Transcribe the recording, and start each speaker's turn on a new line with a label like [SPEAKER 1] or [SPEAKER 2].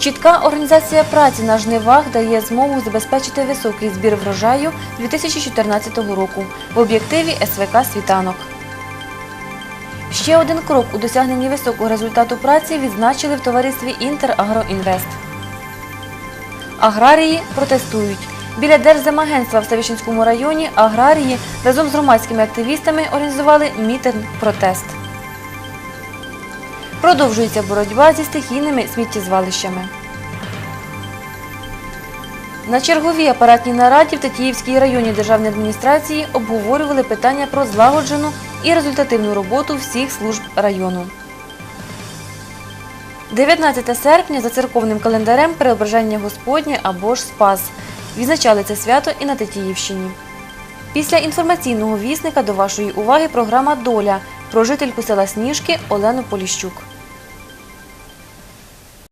[SPEAKER 1] Чітка організація праці на жнивах дає змогу забезпечити високий збір врожаю 2014 року в об'єктиві СВК «Світанок». Ще один крок у досягненні високого результату праці відзначили в товаристві «Інтерагроінвест». Аграрії протестують. Біля Держземагентства в Ставищенському районі аграрії разом з громадськими активістами організували мітинг-протест. Продовжується боротьба зі стихійними сміттєзвалищами. На черговій апаратній нараді в Тетіївській районній державній адміністрації обговорювали питання про злагоджену і результативну роботу всіх служб району. 19 серпня за церковним календарем Преображення Господнє або ж Спас. Відзначали це свято і на Тетіївщині. Після інформаційного вісника до вашої уваги програма Доля про жительку села Сніжки Олену Поліщук.